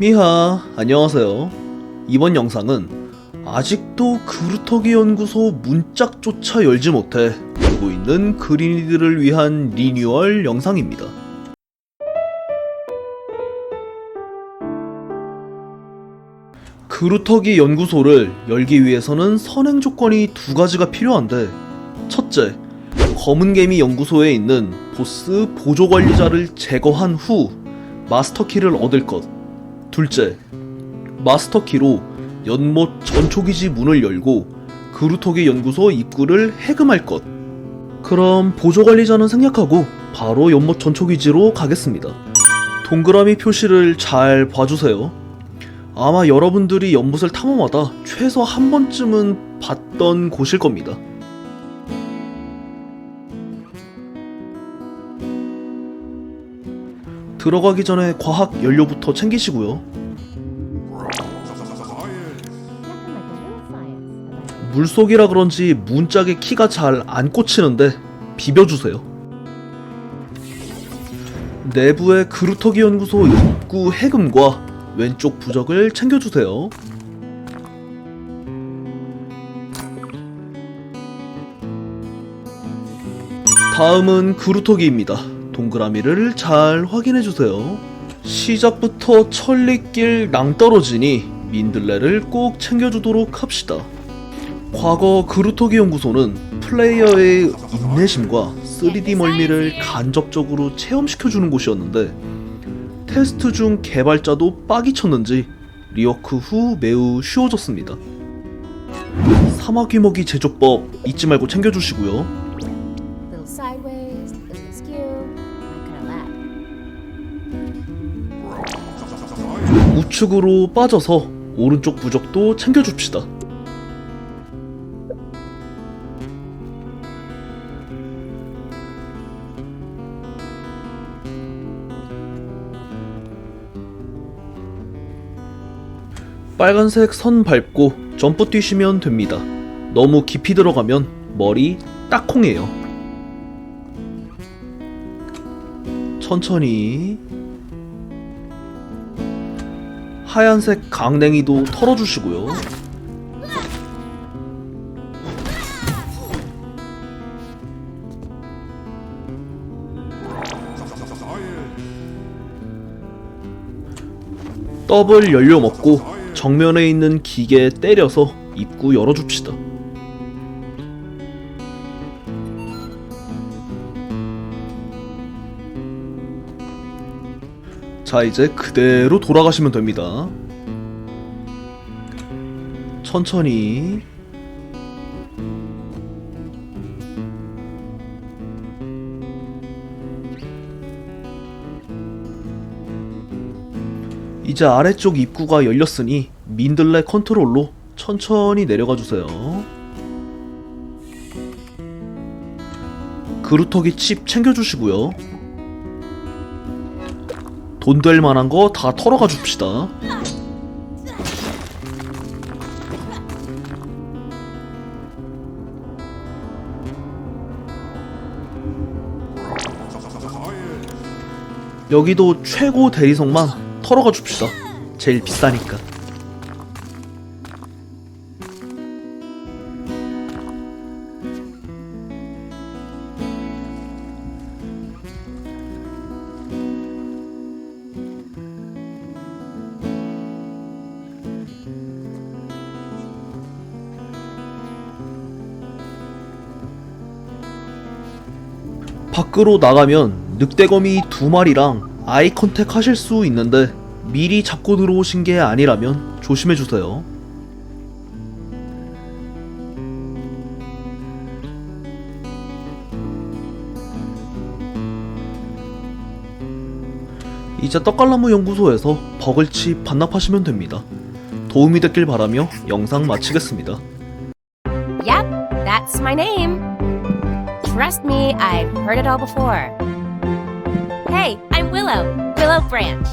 미하, 안녕하세요. 이번 영상은 아직도 그루터기 연구소 문짝조차 열지 못해 울고 있는 그린이들을 위한 리뉴얼 영상입니다. 그루터기 연구소를 열기 위해서는 선행 조건이 두 가지가 필요한데 첫째, 검은 개미 연구소에 있는 보스 보조 관리자를 제거한 후 마스터키를 얻을 것. 둘째, 마스터키로 연못 전초기지 문을 열고 그루토기 연구소 입구를 해금할 것. 그럼 보조 관리자는 생략하고 바로 연못 전초기지로 가겠습니다. 동그라미 표시를 잘 봐주세요. 아마 여러분들이 연못을 탐험하다 최소 한 번쯤은 봤던 곳일 겁니다. 들어가기 전에 과학 연료부터 챙기시고요. 물속이라 그런지 문짝에 키가 잘 안 꽂히는데 비벼주세요. 내부의 그루터기 연구소 입구 해금과 왼쪽 부적을 챙겨주세요. 다음은 그루터기입니다. 동그라미를 잘 확인해주세요. 시작부터 천리길 낭떨어지니 민들레를 꼭 챙겨주도록 합시다. 과거 그루터기 연구소는 플레이어의 인내심과 3D 멀미를 간접적으로 체험시켜주는 곳이었는데 테스트 중 개발자도 빡이 쳤는지 리워크 후 매우 쉬워졌습니다. 사마귀먹이 제조법 잊지 말고 챙겨주시고요. 우측으로 빠져서 오른쪽 부적도 챙겨줍시다. 빨간색 선 밟고 점프 뛰시면 됩니다. 너무 깊이 들어가면 머리 딱콩해요. 천천히 하얀색 강냉이도 털어주시고요. 더블 연료 먹고 정면에 있는 기계 때려서 입구 열어줍시다. 자, 이제 그대로 돌아가시면 됩니다. 천천히. 이제 아래쪽 입구가 열렸으니 민들레 컨트롤로 천천히 내려가 주세요. 그루터기 칩 챙겨주시고요. 돈 될 만한 거 다 털어가 줍시다. 여기도 최고 대리석만 털어가 줍시다. 제일 비싸니까. 밖으로 나가면 늑대거미 두 마리랑 아이 컨택 하실 수 있는데 미리 잡고 들어오신 게 아니라면 조심해 주세요. 이제 떡갈나무 연구소에서 버글칩 반납하시면 됩니다. 도움이 됐길 바라며 영상 마치겠습니다. Yep, that's my name. Trust me, I've heard it all before. Hey, I'm Willow, Willow Branch.